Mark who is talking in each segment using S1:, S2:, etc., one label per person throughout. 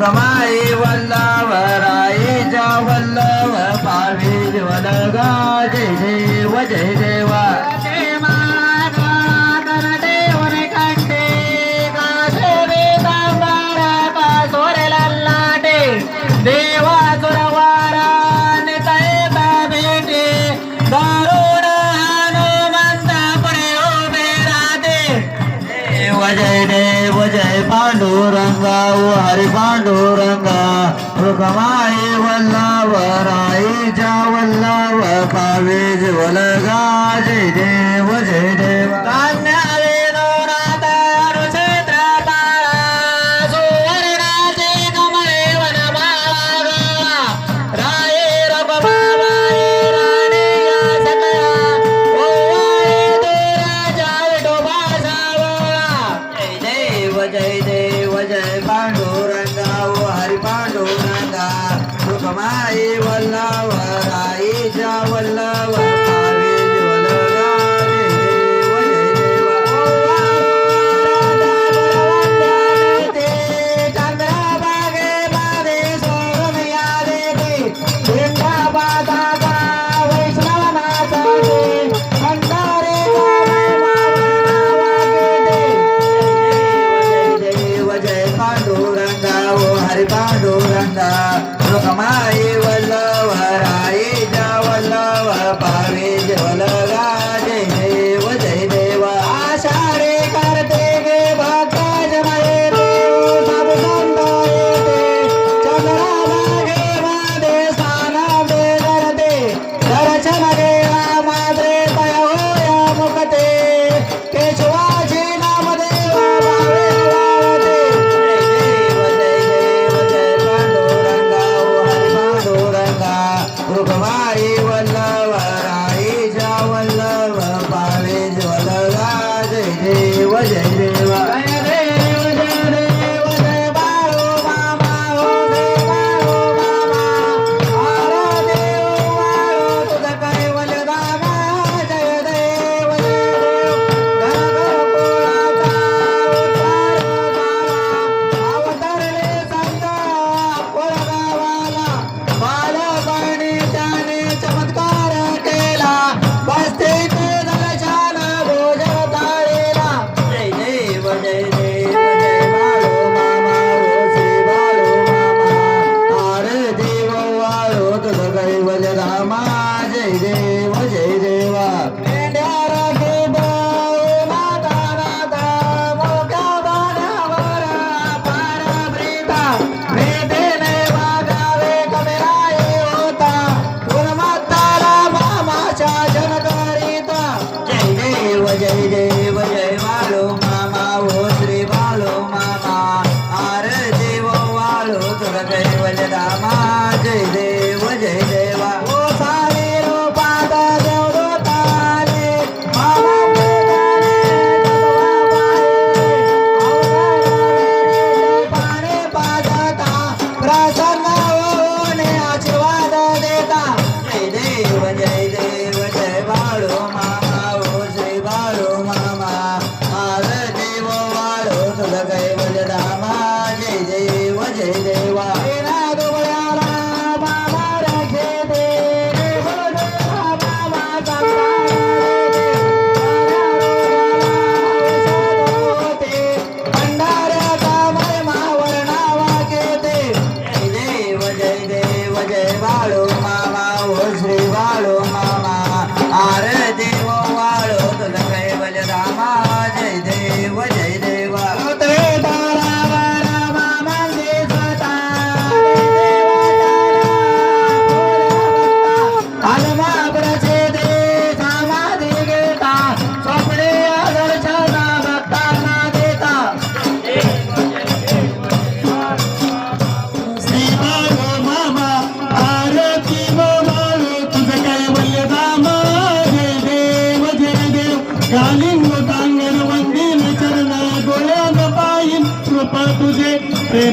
S1: சுகமாய் வந்தவராய் गवाये वल्लाव राई जा वल्लाव पावे ज्वल गाजे दे mamá y.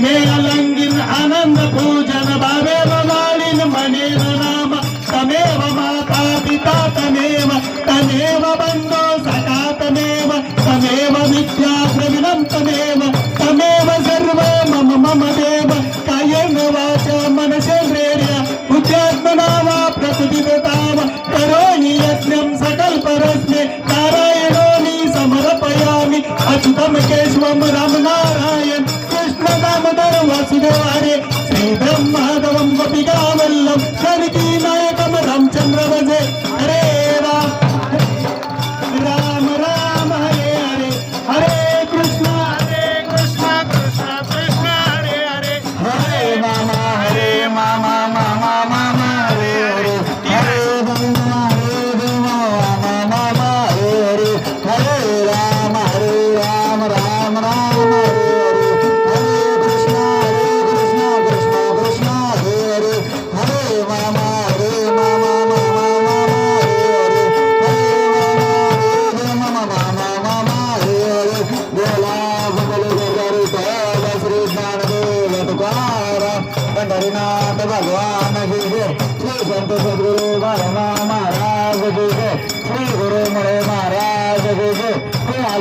S1: में अल्लाह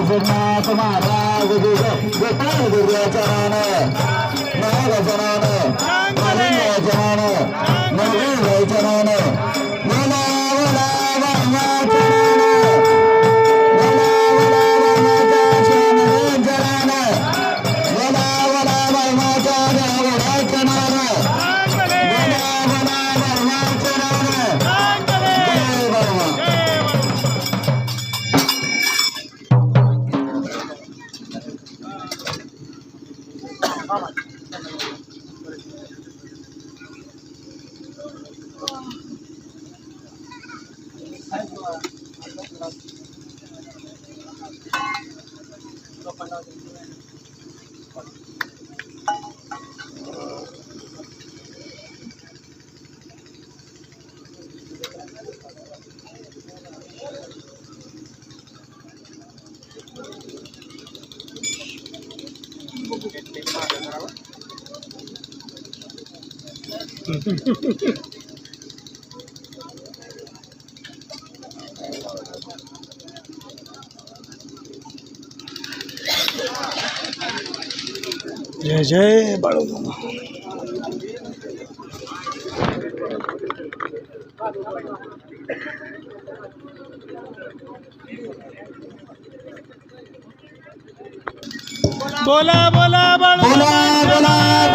S1: စနာသမရာဂတိကဒေတာဒေရချာနာနာရဇနာနာနာမေဇနာနာနာမေဇနာနာ जय जय
S2: বাড়ো बोला बोला
S1: बोला बोला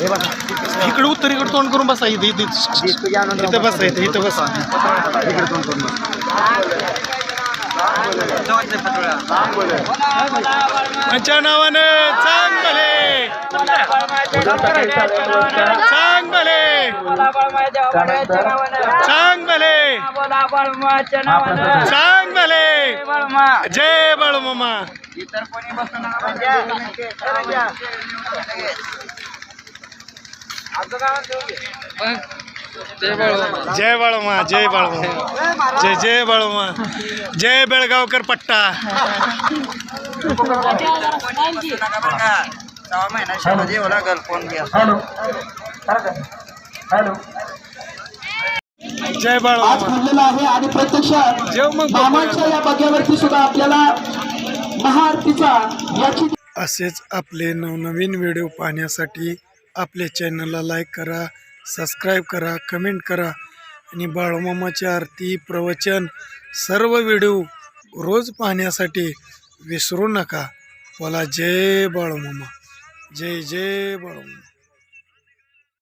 S2: हे बघा. इकडे उत्तरेकडे तोंड करून बसा इथे इथे. इथं बसा इथे इथं बसा. इकडे तोंड करून बसा नावाने चांगले. चांगले. चांगले. चांगले. जय बळमा इतर कोणी बसणार जय बाळूमा जय बाळूमा जय जय बाळूमा जय बेळगावकर पट्टा.
S1: हॅलो हॅलो
S2: जय
S1: आज
S2: बाळूमामा
S1: घडलेला आहे आणि प्रत्यक्ष
S2: जेव मग
S1: मामांच्या या बग्यावरती सुद्धा आपल्याला महाआरतीचा याची
S2: असेच आपले नवनवीन व्हिडिओ पाहण्यासाठी आपल्या चॅनलला लाईक करा सबस्क्राईब करा कमेंट करा आणि बाळूमामाची आरती प्रवचन सर्व व्हिडिओ रोज पाहण्यासाठी विसरू नका. बोला जय बाळूमामा. जय जय बाळूमामा.